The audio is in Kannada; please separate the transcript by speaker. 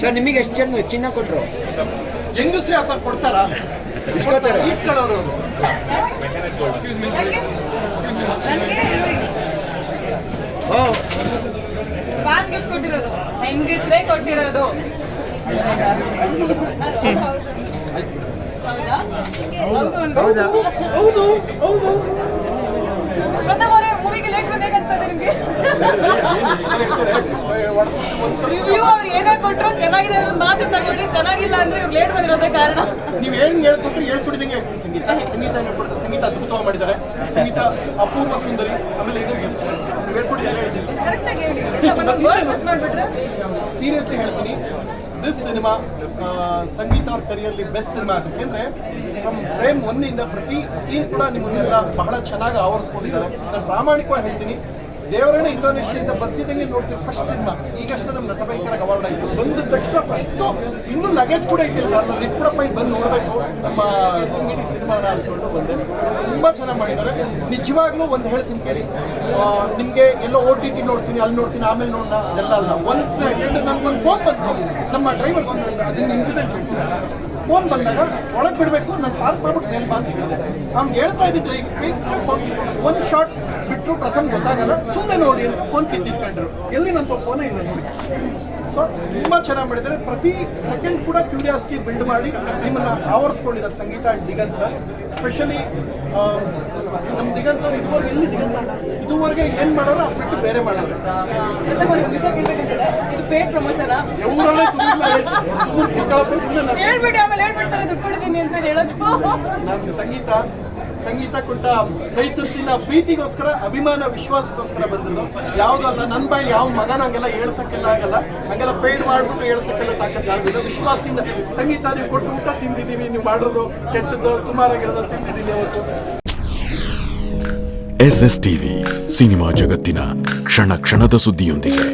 Speaker 1: ಸರ್ ನಿಮಗೆ ಎಷ್ಟು ಜನ ಚಿನ್ನ ಕೊಟ್ಟರು
Speaker 2: ಹೆಂಗಸ್ರಿ ಆ ಥರ ಕೊಡ್ತಾರ?
Speaker 1: ಇಸ್ಕೊತಾರೆ.
Speaker 2: ಇಸ್ಕೊಳ್ಳೋರು ಅವ್ರು.
Speaker 1: ಓ
Speaker 3: ಫ್ಯಾನ್ ಗಿಫ್ಟ್ ಕೊಟ್ಟಿರೋದು. ಹೆಂಗಸ್ರೇ ಕೊಟ್ಟಿರೋದು. ಹೌದಾ?
Speaker 1: ಹೌದಾ?
Speaker 2: ಹೌದು.
Speaker 3: ರಿವ್ಯೂ ಅವ್ರು ಏನೇ ಕೊಟ್ಟರು ಚೆನ್ನಾಗಿದೆ ಅನ್ನೋ ಮಾತು ತಗೊಳ್ಳಿ ಚೆನ್ನಾಗಿಲ್ಲ ಅಂದ್ರೆ ಇವ್ರು ಲೇಟ್ ಬಂದಿರೋದೇ ಕಾರಣ.
Speaker 2: ನೀವು ಏನ್ ಹೇಳ್ಕೊಟ್ರು ಹೇಳ್ಕೊಟ್ಟಿದಂಗೆ ಸಂಗೀತ ಸಂಗೀತ ಹೇಳ್ಕೊಡ್ತಾರೆ ಸಂಗೀತ ಅದ್ಭುತವಾಗಿ ಮಾಡಿದ್ದಾರೆ. ಸಂಗೀತ ಅಪೂರ್ವ ಸುಂದರಿ ಆಮೇಲೆ ಇದು ನೀವ್ ಹೇಳ್ಕೊಟ್ಟಿದ್ದಂಗೆ
Speaker 3: ಕರೆಕ್ಟ್ ಆಗಿ ಹೇಳಿ ಎಲ್ಲ ಒಂದೊಂದು word
Speaker 2: ಸೀರಿಯಸ್ಲಿ ಹೇಳ್ತೀನಿ. ದಿಸ್ ಸಿನಿಮಾ ಸಂಗೀತ ಅವ್ರ ಕರಿಯಲ್ಲಿ ಬೆಸ್ಟ್ ಸಿನಿಮಾ ಯಾಕೆಂದ್ರೆ ನಮ್ಮ ಫ್ರೇಮ್ ಒಂದಿಂದ ಪ್ರತಿ ಸೀನ್ ಕೂಡ ನಿಮ್ಮನ್ನೆಲ್ಲ ಬಹಳ ಚೆನ್ನಾಗಿ ಆವರಿಸ್ಕೊಂಡಿದ್ದಾರೆ. ನಾನು ಪ್ರಾಮಾಣಿಕವಾಗಿ ಹೇಳ್ತೀನಿ ದೇವರಣ್ಣ ಇಂಡೋನೇಷ್ಯಾದಿಂದ ಬರ್ತಿದ್ದಂಗೆ ನೋಡ್ತೀವಿ ಫಸ್ಟ್ ಸಿನಿಮಾ ಈಗಷ್ಟೇ ನಮ್ಮ ನಟ ಭಯಂಕರ ಅವಾರ್ಡ್ ಆಯಿತು. ಬಂದ ತಕ್ಷಣ ಫಸ್ಟು ಇನ್ನೂ ಲಗೇಜ್ ಕೂಡ ಇಟ್ಟಿಲ್ಲ. ರಿಪ್ಪುರಪ್ಪ ಇಲ್ಲಿ ಬಂದು ನೋಡಬೇಕು. ನಮ್ಮ ಸಂಗೀತ ಸಿನಿಮಾನ ಅನ್ಕೊಂಡು ಬಂದೆ. ತುಂಬ ಚೆನ್ನಾಗಿ ಮಾಡಿದ್ದಾರೆ. ನಿಜವಾಗ್ಲೂ ಒಂದು ಹೇಳ್ತೀನಿ ಕೇಳಿ. ನಿಮಗೆ ಎಲ್ಲೋ ಓ ಟಿ ಟಿ ನೋಡ್ತೀನಿ, ಅಲ್ಲಿ ನೋಡ್ತೀನಿ, ಆಮೇಲೆ ನೋಡೋಣ ಅದೆಲ್ಲ ಅಲ್ಲ. ಒಂದು ಸೆಕೆಂಡ್ ನಮ್ಗೊಂದು ಫೋನ್ ಬಂತು. ನಮ್ಮ ಡ್ರೈವರ್ ಅದನ್ನ ಇನ್ಸಿಡೆಂಟ್ ಹೇಳ್ತೀನಿ ಫೋನ್ ಬಂದಾಗ ಒಳಗೆ ಬಿಡಬೇಕು, ನಾನು ಪಾರ್ಕ್ ಮಾಡ್ಬಿಟ್ಟು ಮೇಲೆ ಬಾ ಅಂತ ಹೇಳಿದೆ. ಅವ್ನಿಗೆ ಹೇಳ್ತಾ ಇದ್ದಿದ್ದು ಈಗ ಫೋನ್ ಒಂದು ಶಾಟ್ ಬಿಟ್ಟರು ಪ್ರಥಮ ಗೊತ್ತಾಗಲ್ಲ. ಸುಮ್ಮನೆ ನೋಡಿ ಅಂತ ಫೋನ್ ಕಿತ್ತಿಟ್ಕೊಂಡ್ರು ಎಲ್ಲಿ ನನ್ನ ಫೋನ್ ಇಲ್ಲ ನೋಡಿ. ಸೊ ತುಂಬಾ ಚೆನ್ನಾಗಿ ಮಾಡಿದ್ದಾರೆ. ಪ್ರತಿ ಸೆಕೆಂಡ್ ಕೂಡ ಕ್ಯೂರಿಯಾಸಿಟಿ ಬಿಲ್ಡ್ ಮಾಡಿ ನಿಮ್ಮನ್ನ ಆವರಿಸ್ಕೊಂಡಿದ್ದಾರೆ Sangeetha and Diganth sir specially ನಮ್ಮ ದಿಗಂತ ಇದುವರೆಗೆ ಎಲ್ಲಿ ದಿಗಂತ ಇದುವರೆಗೆ ಏನು ಮಾಡೋರು ಅದು ಬಿಟ್ಟು ಬೇರೆ
Speaker 3: ಮಾಡೋದು ಎವರಲ್ಲೇ
Speaker 2: ನಾನು ಸಂಗೀತ ಸಂಗೀತ ಕೊಟ್ಟ ಕೈತುತ್ತಿನ ಪ್ರೀತಿಗೋಸ್ಕರ, ಅಭಿಮಾನ, ವಿಶ್ವಾಸಕ್ಕೋಸ್ಕರ ಬಂದದ್ದು. ಯಾವುದಲ್ಲ ನನ್ನ ಬಾಯಿ ಯಾವ ಮಗನ ಹಂಗೆಲ್ಲ ಹೇಳ್ಸಕ್ಕೆಲ್ಲ ಆಗಲ್ಲ. ಹಂಗೆಲ್ಲ ಪೇಡ್ ಮಾಡ್ಬಿಟ್ಟು ಹೇಳ್ಸಕ್ಕೆಲ್ಲ ಆಗಿಲ್ಲ ವಿಶ್ವಾಸದಿಂದ ಸಂಗೀತ ನೀವು ಕೊಟ್ಟು ಊಟ ತಿಂದಿದ್ದೀವಿ, ನೀವು ಮಾಡೋದು ಕೆಟ್ಟದ್ದು, ಸುಮಾರಾಗಿರೋದು ತಿಂದಿದ್ದೀನಿ ಅವತ್ತು.
Speaker 4: ಎಸ್ ಎಸ್ ಟಿವಿ ಸಿನಿಮಾ ಜಗತ್ತಿನ ಕ್ಷಣ ಕ್ಷಣದ ಸುದ್ದಿಯೊಂದಿಗೆ.